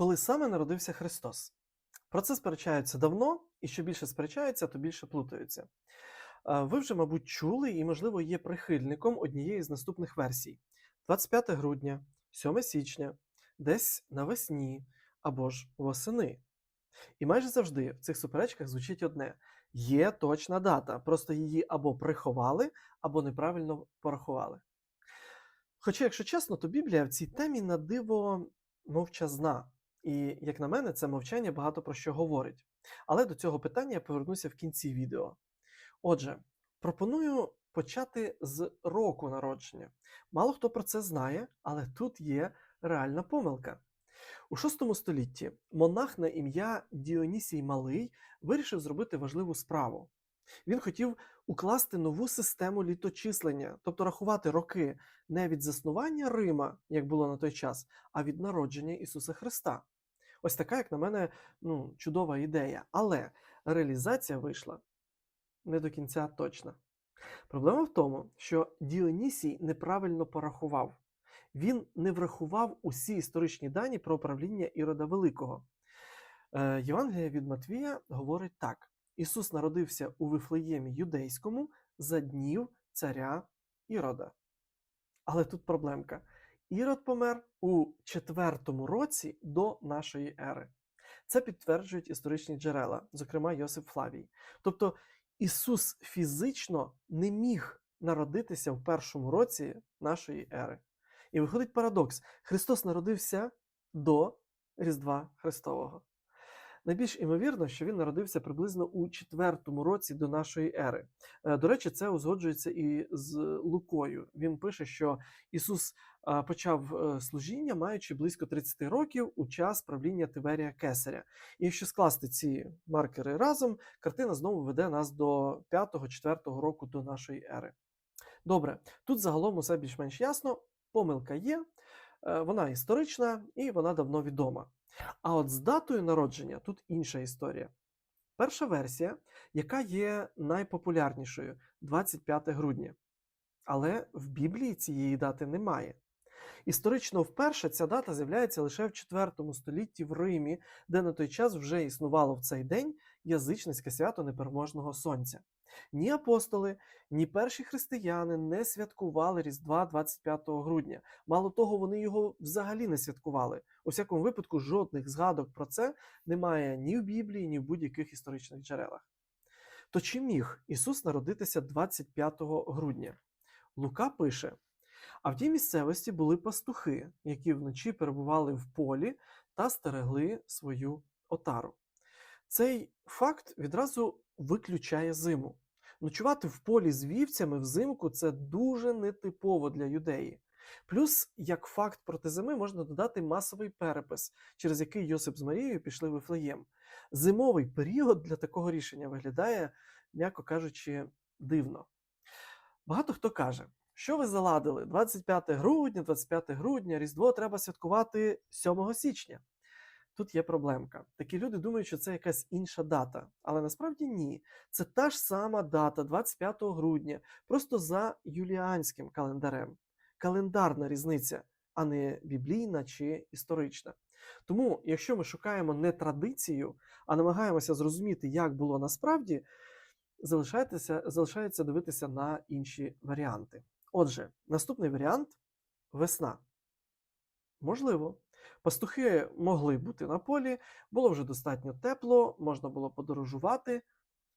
Коли саме народився Христос? Про це сперечаються давно, і що більше сперечаються, то більше плутаються. Ви вже, мабуть, чули і, можливо, є прихильником однієї з наступних версій: 25 грудня, 7 січня, десь навесні або ж восени. І майже завжди в цих суперечках звучить одне: є точна дата, просто її або приховали, або неправильно порахували. Хоча, якщо чесно, то Біблія в цій темі на диво мовчазна. І, як на мене, це мовчання багато про що говорить. Але до цього питання я повернуся в кінці відео. Отже, пропоную почати з року народження. Мало хто про це знає, але тут є реальна помилка. У VI столітті монах на ім'я Діонісій Малий вирішив зробити важливу справу. Він хотів укласти нову систему літочислення, тобто рахувати роки не від заснування Рима, як було на той час, а від народження Ісуса Христа. Ось така, як на мене, ну, чудова ідея. Але реалізація вийшла не до кінця точна. Проблема в тому, що Діонісій неправильно порахував. Він не врахував усі історичні дані про правління Ірода Великого. Е, Євангелія від Матвія говорить так: Ісус народився у Вифлеємі юдейському за днів царя Ірода. Але тут проблемка. Ірод помер у четвертому році до нашої ери. Це підтверджують історичні джерела, зокрема Йосип Флавій. Тобто Ісус фізично не міг народитися в першому році нашої ери. І виходить парадокс: Христос народився до Різдва Христового. Найбільш імовірно, що він народився приблизно у четвертому році до нашої ери. Е, До речі, це узгоджується і з Лукою. Він пише, що Ісус почав е, служіння, маючи близько 30 років у час правління Тиверія Кесаря. І якщо скласти ці маркери разом, картина знову веде нас до 5-4 року до нашої ери. Добре, тут загалом усе більш-менш ясно. Помилка є, е, вона історична і вона давно відома. А от з датою народження тут інша історія. Перша версія, яка є найпопулярнішою 25 грудня. Але в Біблії цієї дати немає. Історично вперше ця дата з'являється лише в 4 столітті в Римі, де на той час вже існувало в цей день язичницьке свято непереможного сонця. Ні апостоли, ні перші християни не святкували Різдва 25 грудня. Мало того, вони його взагалі не святкували. У всякому випадку, жодних згадок про це немає ні в Біблії, ні в будь-яких історичних джерелах. То чи міг Ісус народитися 25 грудня? Лука пише: а в тій місцевості були пастухи, які вночі перебували в полі та стерегли свою отару. Цей факт відразу виключає зиму. Ночувати в полі з вівцями взимку це дуже нетипово для юдеї. Плюс, як факт проти зими, можна додати масовий перепис, через який Йосип з Марією пішли в Вифлеєм. Зимовий період для такого рішення виглядає, м'яко кажучи, дивно. Багато хто каже, що ви заладили 25 грудня, 25 грудня, Різдво треба святкувати 7 січня. Тут є проблемка. Такі люди думають, що це якась інша дата, але насправді ні. Це та ж сама дата, 25 грудня, просто за юліанським календарем. Календарна різниця, а не біблійна чи історична. Тому, якщо ми шукаємо не традицію, а намагаємося зрозуміти, як було насправді, залишається, дивитися на інші варіанти. Отже, наступний варіант весна. Можливо. Пастухи могли бути на полі, було вже достатньо тепло, можна було подорожувати,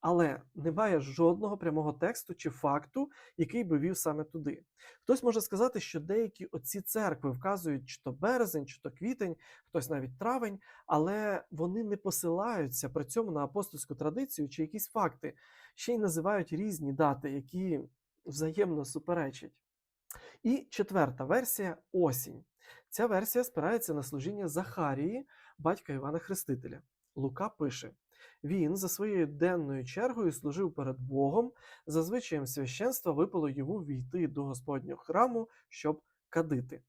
але немає жодного прямого тексту чи факту, який би вів саме туди. Хтось може сказати, що деякі оці церкви вказують, чи то березень, чи то квітень, хтось навіть травень, але вони не посилаються при цьому на апостольську традицію чи якісь факти, ще й називають різні дати, які взаємно суперечать. І четверта версія осінь. Ця версія спирається на служіння Захарії, батька Івана Хрестителя. Лука пише: він за своєю денною чергою служив перед Богом, за звичаєм священства випало йому війти до Господнього храму, щоб кадити.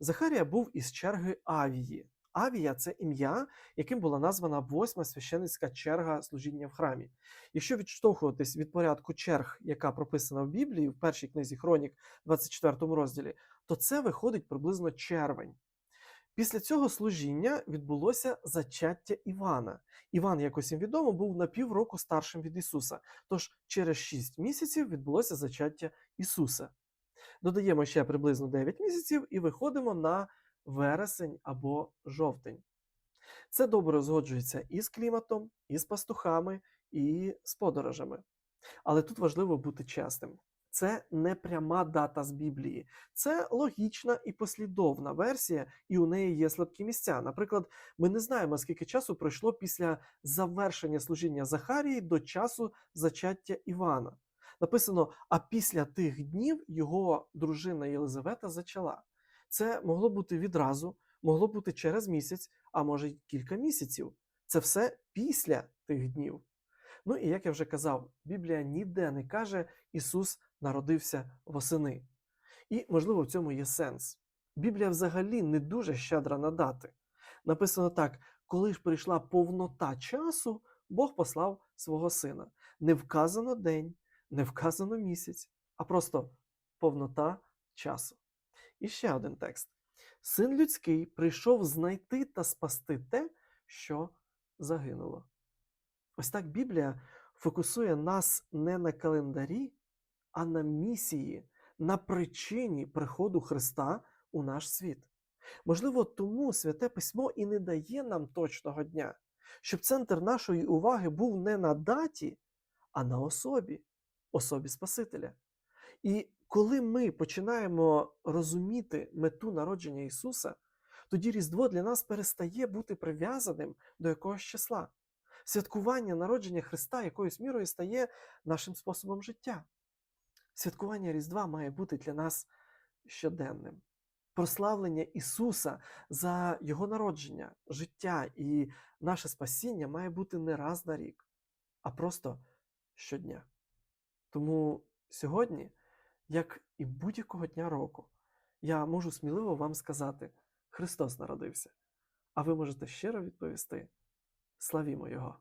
Захарія був із черги Авії. Авія це ім'я, яким була названа восьма священницька черга служіння в храмі. Якщо відштовхуватись від порядку черг, яка прописана в Біблії в першій книзі Хронік, 24 розділі, то це виходить приблизно червень. Після цього служіння відбулося зачаття Івана. Іван, як усім відомо, був на півроку старшим від Ісуса. Тож через 6 місяців відбулося зачаття Ісуса. Додаємо ще приблизно 9 місяців і виходимо на вересень або жовтень. Це добре узгоджується і з кліматом, і з пастухами, і з подорожами. Але тут важливо бути чесним. Це не пряма дата з Біблії, це логічна і послідовна версія, і у неї є слабкі місця. Наприклад, ми не знаємо, скільки часу пройшло після завершення служіння Захарії до часу зачаття Івана. Написано: а після тих днів його дружина Єлизавета зачала. Це могло бути відразу, могло бути через місяць, а може й кілька місяців. Це все після тих днів. Ну і як я вже казав, Біблія ніде не каже, Ісус народився восени. І, можливо, в цьому є сенс. Біблія взагалі не дуже щедра на дати. Написано так: коли ж прийшла повнота часу, Бог послав свого сина. Не вказано день, не вказано місяць, а просто повнота часу. І ще один текст: Син людський прийшов знайти та спасти те, що загинуло. Ось так Біблія фокусує нас не на календарі, а на місії, на причині приходу Христа у наш світ. Можливо, тому святе письмо і не дає нам точного дня, щоб центр нашої уваги був не на даті, а на особі, особі Спасителя. І коли ми починаємо розуміти мету народження Ісуса, тоді Різдво для нас перестає бути прив'язаним до якогось числа. Святкування народження Христа якоюсь мірою стає нашим способом життя. Святкування Різдва має бути для нас щоденним. Прославлення Ісуса за Його народження, життя і наше спасіння має бути не раз на рік, а просто щодня. Тому сьогодні, як і будь-якого дня року, я можу сміливо вам сказати: Христос народився. А ви можете щиро відповісти: Славімо Його!